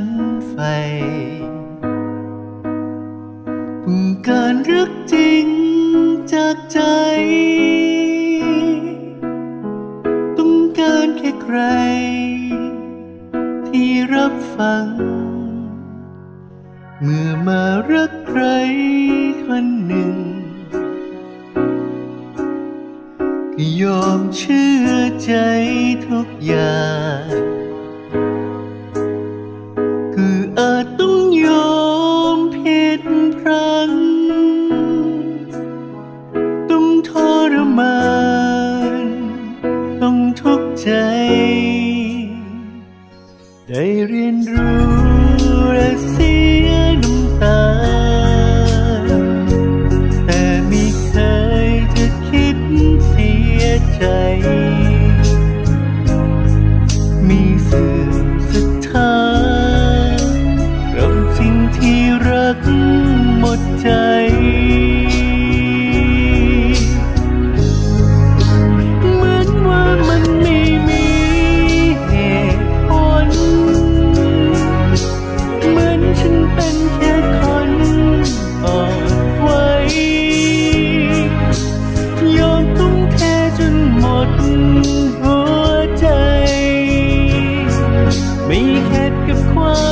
นไฟต้องการรักจริงจากใจ ต้องการแค่ใคร ที่รับฟัง เมื่อมารักใครคนหนึ่งก็ยอมเชื่อใจทุกอย่าง ทุกใจ ได้เรียนรู้ เคล็ดกับความ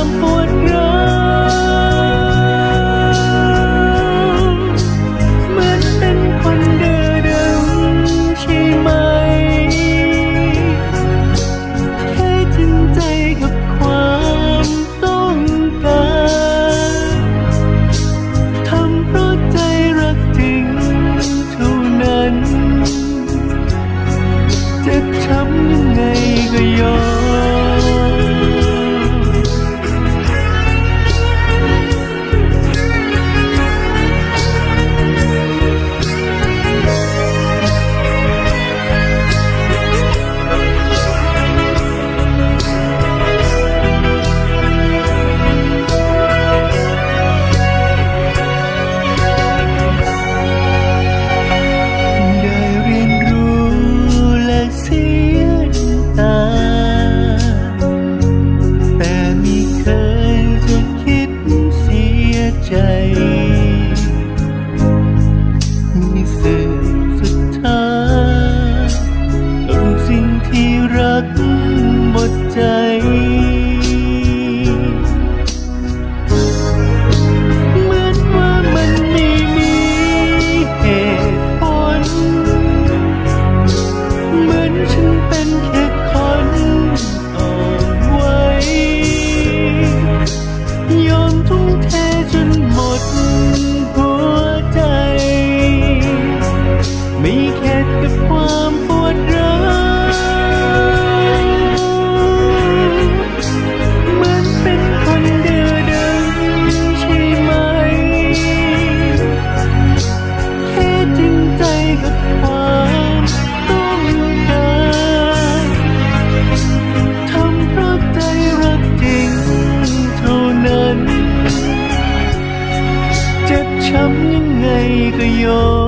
个有